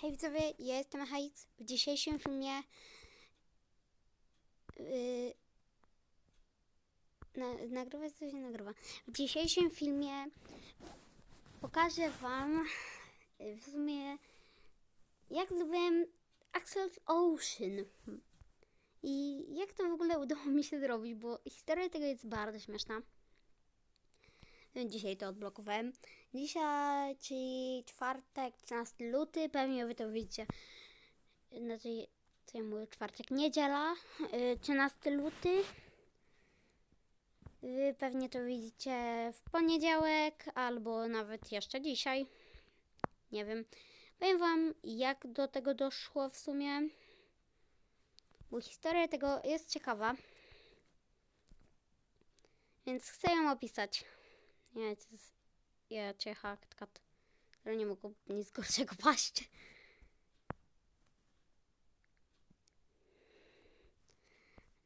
Hej widzowie, jestem Hajks. W dzisiejszym filmie yy, na, nagrywa co się nagrywa. W dzisiejszym filmie pokażę wam yy, w sumie jak zrobiłem Axel Ocean. I jak to w ogóle udało mi się zrobić, bo historia tego jest bardzo śmieszna. Dzisiaj to odblokowałem. Dzisiaj, czyli czwartek, 13 luty, pewnie wy to widzicie. Znaczy, co ja mówię, czwartek, niedziela, y, 13 luty. Wy pewnie to widzicie w poniedziałek, albo nawet jeszcze dzisiaj. Nie wiem. Powiem wam, jak do tego doszło w sumie. Bo historia tego jest ciekawa. Więc chcę ją opisać. Nie, to jest... Ja cię hakat, ale nie mogło nic gorszego paść.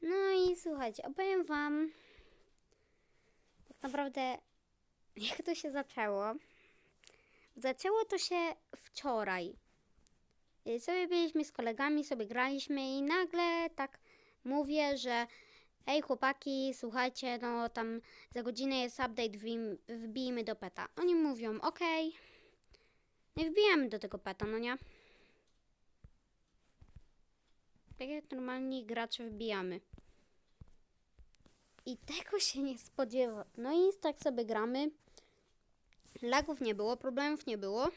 No i słuchajcie, opowiem wam tak naprawdę jak to się zaczęło. Zaczęło to się wczoraj. Y, Sobie byliśmy z kolegami, sobie graliśmy i nagle tak mówię, że Ej chłopaki, słuchajcie, no tam za godzinę jest update, wbij- wbijmy do peta. Oni mówią, okej. No i wbijamy do tego peta, no nie? Tak jak normalni gracze wbijamy. I tego się nie spodziewa. No i tak sobie gramy. Lagów nie było, problemów nie było.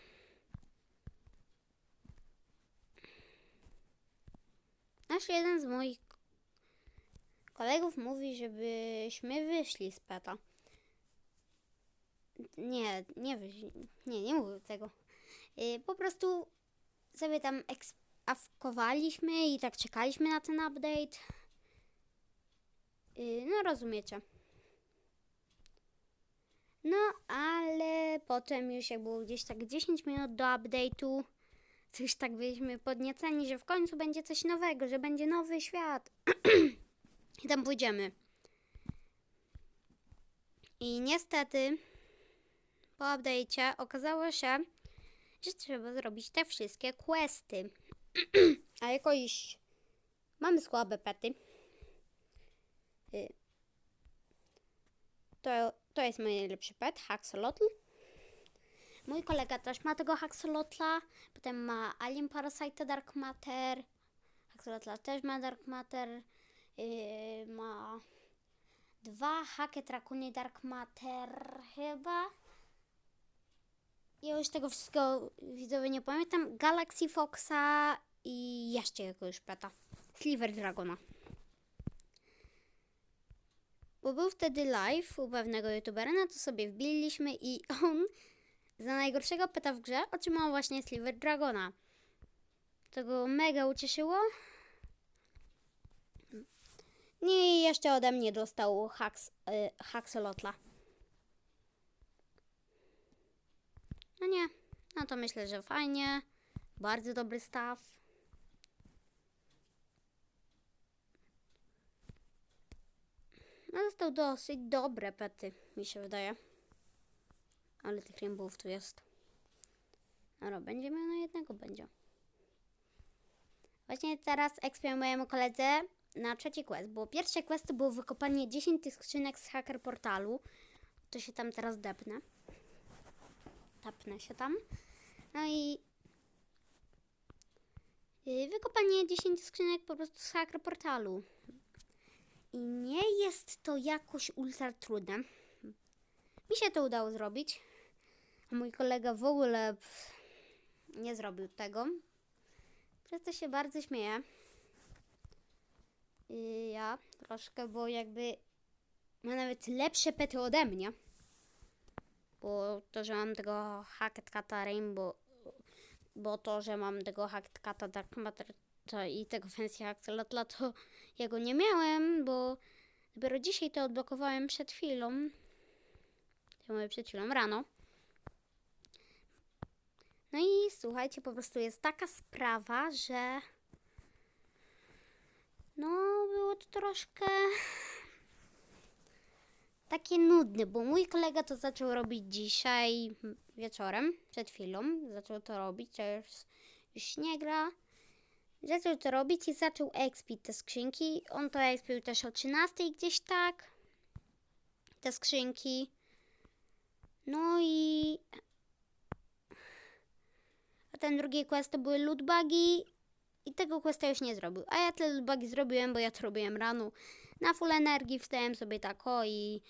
Nasz jeden z moich kolegów mówi, żebyśmy wyszli z peta. Nie, nie wyszli. Nie, nie mówił tego. Yy, po prostu sobie tam awkowaliśmy i tak czekaliśmy na ten update. Yy, no rozumiecie. No, ale potem już jak było gdzieś tak 10 minut do update'u, już tak byliśmy podnieceni, że w końcu będzie coś nowego, że będzie nowy świat. I tam pójdziemy. I niestety po update'cie okazało się, że trzeba zrobić te wszystkie questy. A jakoś mamy słabe pety. Y, To, to jest mój najlepszy pet, Haxolotl. Mój kolega też ma tego Haxolotla. Potem ma Alien Parasite Dark Matter. Haxolotla też ma Dark Matter. Yy, ma dwa Hacket Rakuny Dark Matter chyba. Ja już tego wszystkiego widzowie nie pamiętam. Galaxy Foxa i jeszcze jakiegoś peta. Sliver Dragona. Bo był wtedy live u pewnego youtubera, no to sobie wbiliśmy i on za najgorszego peta w grze otrzymał właśnie Sliver Dragona. To go mega ucieszyło. Nie, jeszcze ode mnie dostał haks, y, Haxolotla. No nie, no to myślę, że fajnie. Bardzo dobry staw. No dostał dosyć dobre pety, mi się wydaje. Ale tych rainbowów tu jest. Dobra, będzie miał na jednego, będzie. Właśnie teraz ekspię mojemu koledze na trzeci quest, bo pierwszy quest to było wykopanie 10 tych skrzynek z hacker portalu. To się tam teraz depnę. Tapnę się tam. No i yy, wykopanie 10 skrzynek po prostu z hacker portalu. I nie jest to jakoś ultra trudne. Mi się to udało zrobić. A mój kolega w ogóle nie zrobił tego. Przez to się bardzo śmieję. I ja troszkę, bo jakby ma nawet lepsze pety ode mnie. Bo to, że mam tego Hacket Cata Rainbow, bo to, że mam tego Hacket Cata Dark Matter to i tego Fancy Axolotla, to ja go nie miałem, bo dopiero dzisiaj to odblokowałem przed chwilą. Ja mówię przed chwilą, rano. No i słuchajcie, po prostu jest taka sprawa, że no było to troszkę takie nudne, bo mój kolega to zaczął robić dzisiaj wieczorem, przed chwilą. Zaczął to robić, to już, już nie gra. Zaczął to robić i zaczął expić te skrzynki. On to expił też o 13 gdzieś tak. Te skrzynki. No i... A ten drugi quest to były lootbugi i tego questa już nie zrobił. A ja te lootbugi zrobiłem, bo ja to robiłem rano. Na full energii wstałem sobie tak o i...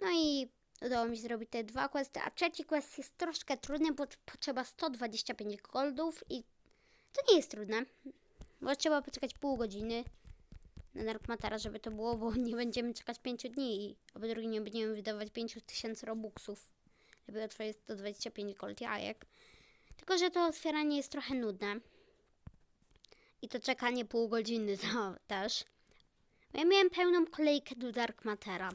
No i udało mi się zrobić te dwa questy, a trzeci quest jest troszkę trudny, bo potrzeba 125 goldów i to nie jest trudne, bo trzeba poczekać pół godziny na Darkmatera, żeby to było, bo nie będziemy czekać 5 dni, i drugie nie będziemy wydawać 5000 robuxów, żeby otworzyć 125 gold jajek. Tylko, że to otwieranie jest trochę nudne. I to czekanie pół godziny to też. Bo ja miałem pełną kolejkę do Darkmatera.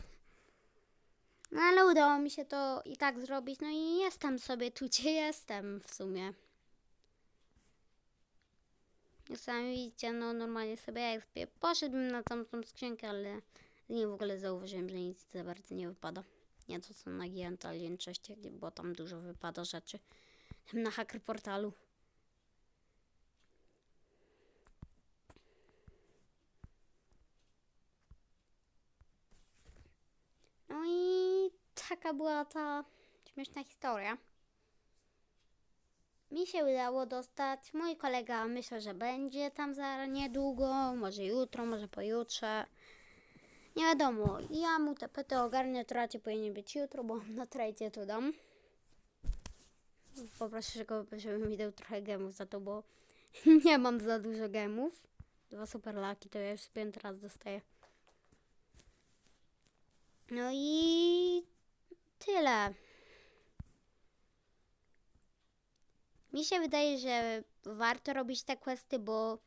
No ale udało mi się to i tak zrobić, no i jestem sobie tu, gdzie jestem w sumie. Jak sami widzicie, no normalnie sobie ekspię. Poszedłbym na tamtą skrzynkę, ale nie w ogóle zauważyłem, że nic za bardzo nie wypada. Nie to co na Giant Alien 6, gdzie było tam dużo wypada rzeczy. Na hacker portalu. No i taka była ta śmieszna historia. Mi się udało dostać. Mój kolega myślę, że będzie tam za niedługo, może jutro, może pojutrze. Nie wiadomo. Ja mu te pety ogarnię, to raczej powinien być jutro, bo na trajcie to dam. Poproszę go, żeby mi dał trochę gemów za to, bo nie mam za dużo gemów. Dwa super laki to ja już sobie teraz dostaję. No i tyle. Mi się wydaje, że warto robić te questy, bo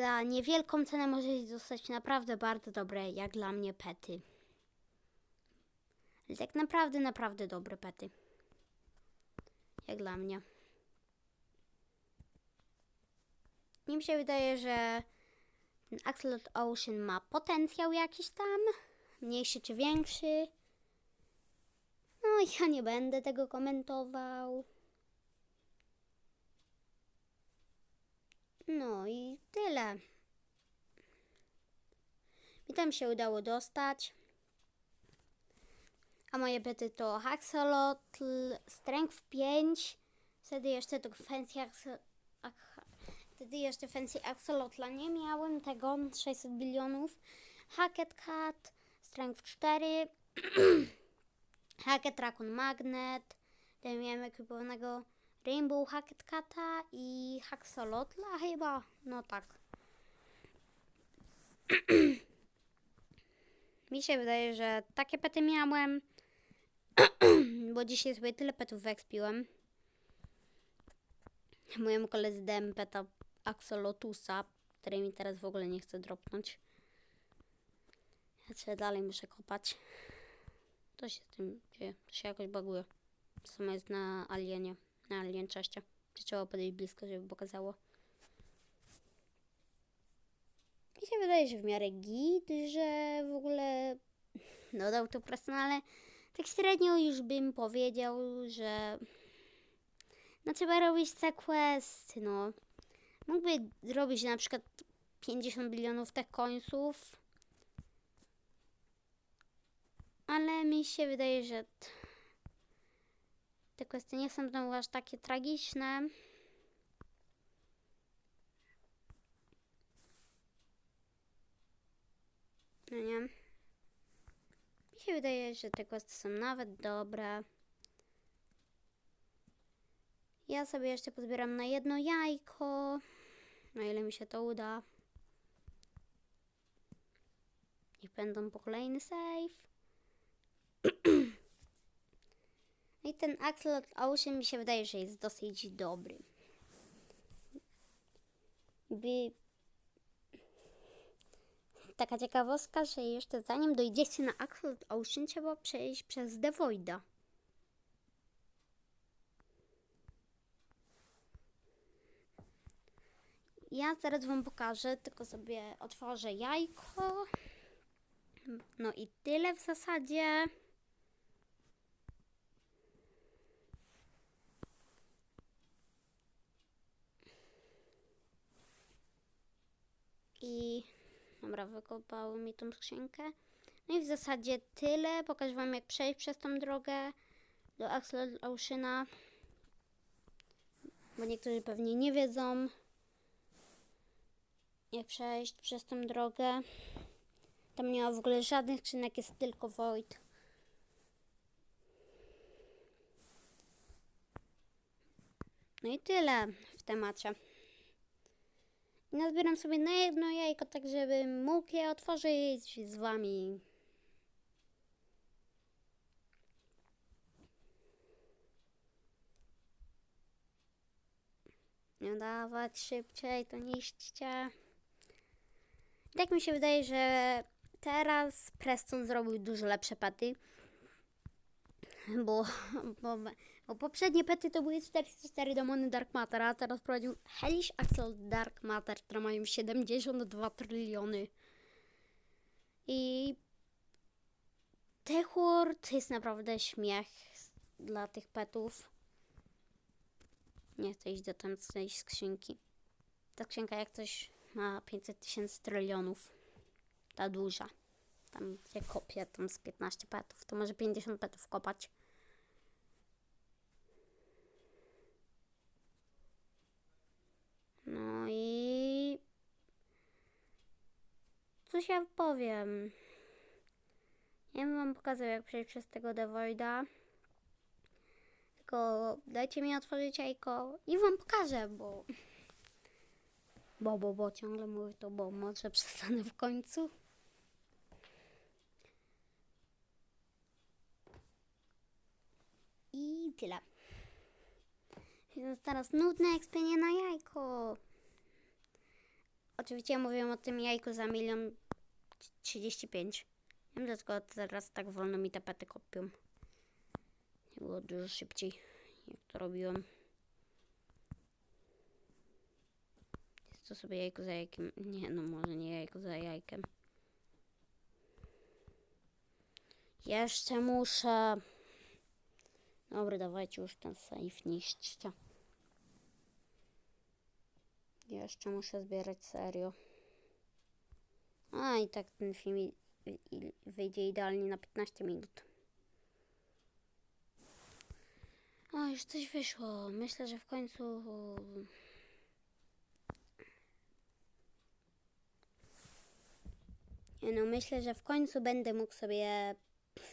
za niewielką cenę możecie dostać naprawdę bardzo dobre, jak dla mnie, pety. Ale tak naprawdę, naprawdę dobre pety. Jak dla mnie. Mi się wydaje, że ten Axolot Ocean ma potencjał jakiś tam, mniejszy czy większy. Ja nie będę tego komentował. No i tyle. Mi tam się udało dostać. A moje pety to Axolotl, Strength 5. Wtedy jeszcze to Fancy Wtedy jeszcze Fancy Axolotla nie miałem tego 600 bilionów. Hacket Cat, Strength 4. Hacket Raccoon Magnet. Tutaj miałem ekwipowanego Rainbow Hacket Cata i Haxolotla chyba. No tak. Mi się wydaje, że takie pety miałem. Bo dzisiaj sobie tyle petów wekspiłem. Mojemu koledze dałem peta Axolotusa, który mi teraz w ogóle nie chce dropnąć. Ja sobie dalej muszę kopać. To się z tym dzieje. To się jakoś baguje. To samo jest na alienie. Na alien czeście. Trzeba podejść blisko, żeby pokazało. Mi się wydaje, że w miarę git, że w ogóle dodał to prostą, ale tak średnio już bym powiedział, że no trzeba robić te questy, no. Mógłby zrobić na przykład 50 bilionów tych końców, ale mi się wydaje, że te questy nie są znowu aż takie tragiczne. No nie. Mi się wydaje, że te questy są nawet dobre. Ja sobie jeszcze pozbieram na jedno jajko. Na ile mi się to uda. Niech będą po kolejny save. No I ten Axolot Ocean mi się wydaje, że jest dosyć dobry. By... Taka ciekawostka, że jeszcze zanim dojdziecie na Axolot Ocean, trzeba przejść przez The Voida. Ja zaraz wam pokażę, tylko sobie otworzę jajko. No i tyle w zasadzie. I dobra, wykopały mi tą skrzynkę. No i w zasadzie tyle. Pokażę wam jak przejść przez tą drogę do Axel Oceana. Bo niektórzy pewnie nie wiedzą jak przejść przez tą drogę. Tam nie ma w ogóle żadnych skrzynek, jest tylko Void. No i tyle w temacie. Nazbieram sobie na jedno jajko, tak żebym mógł je otworzyć z wami. Nie dawać szybciej, to niszczcie. Tak mi się wydaje, że teraz Preston zrobił dużo lepsze pety. Bo, bo, bo poprzednie pety to były 44 demony Dark Matter, a teraz prowadził Hellish Axel Dark Matter, które mają 72 tryliony. I Techword jest naprawdę śmiech dla tych petów. Nie chcę iść do tamtej skrzynki. Ta skrzynka jak coś ma 500 tysięcy trylionów. Ta duża. Tam gdzie kopię, tam z 15 petów. To może 50 petów kopać. No i... Coś ja powiem. Nie wiem wam pokazał jak przejść przez tego Devoida. Tylko dajcie mi otworzyć jajko i wam pokażę, bo... Bo, bo, bo, ciągle mówię to, bo może przestanę w końcu. I tyle. Więc teraz nudne ekspienie na jajko. Oczywiście mówię o tym jajku za milion trzydzieści pięć. Nie wiem dlaczego teraz tak wolno mi te pety kopią. Nie było dużo szybciej, jak to robiłem. Jest to sobie jajko za jajkiem. Nie, no może nie jajko za jajkiem. Jeszcze muszę. Dobra, dawajcie już ten save niszczcie. Jeszcze muszę zbierać serio. A i tak ten film wyjdzie idealnie na 15 minut. O, już coś wyszło. Myślę, że w końcu. No, myślę, że w końcu będę mógł sobie,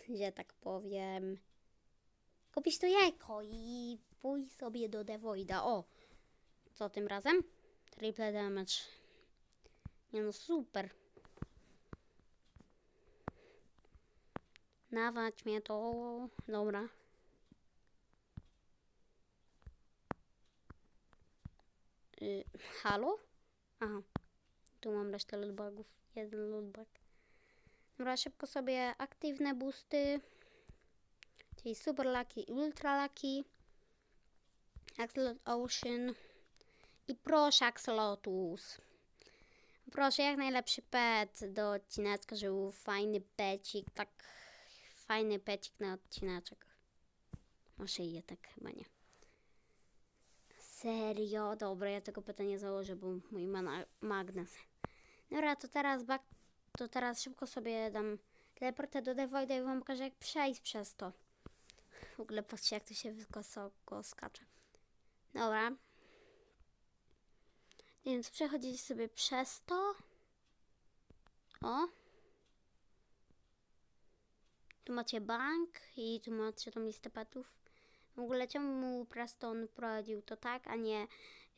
że tak powiem, kupić to jajko i pójść sobie do Devoida. O, co tym razem? Triple damage. Nie no, super. Nawać mnie to. Dobra. Y, halo? Aha. Tu mam resztę lootbagów. Jeden lootbag. Dobra, szybko sobie aktywne boosty. Czyli Super Lucky i Ultra Lucky. Axolot Ocean. I proszę Axolotus. Proszę, jak najlepszy pet do odcineczka, żeby był fajny pecik, tak fajny pecik na odcineczek. Może i je tak chyba nie. Serio? Dobra, ja tego pytania założę, bo mój mana- magnes. Dobra, to teraz bak, to teraz szybko sobie dam teleportę do Devoida i wam pokażę jak przejść przez to. W ogóle patrzcie jak to się wysoko skacze. Dobra. Więc przechodzicie sobie przez to. O. Tu macie bank i tu macie tą listę petów. W ogóle czemu Preston prowadził to tak, a nie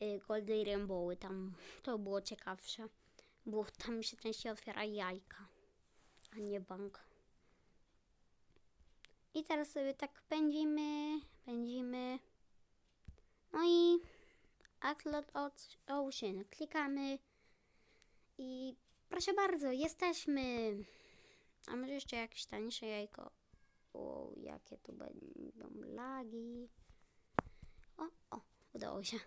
y, Goldy Rainbowy? Tam to było ciekawsze. Bo tam się częściej otwiera jajka, a nie bank. I teraz sobie tak pędzimy, pędzimy. No i Atlas Ocean. Klikamy i proszę bardzo, jesteśmy. A może jeszcze jakieś tańsze jajko? O, jakie tu będą lagi. O, o, udało się.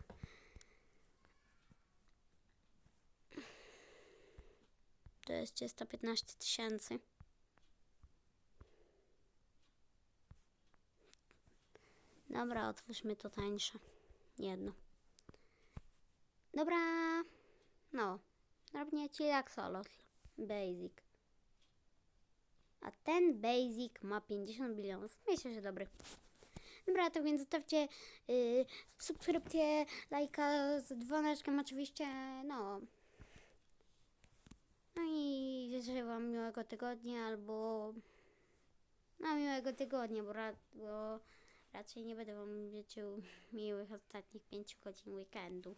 To jest 315 tysięcy. Dobra, otwórzmy to tańsze. Jedno. Dobra. No. Robię ci jak solo. Basic. A ten basic ma 50 bilionów. Myślę, że dobry. Dobra, to więc zostawcie yy, subskrypcję, lajka z dzwoneczkiem oczywiście, no. No i życzę wam miłego tygodnia albo no miłego tygodnia, bo, ra, bo raczej nie będę wam życzył miłych ostatnich 5 godzin weekendu.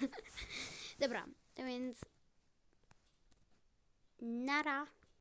Dobra, to więc nara.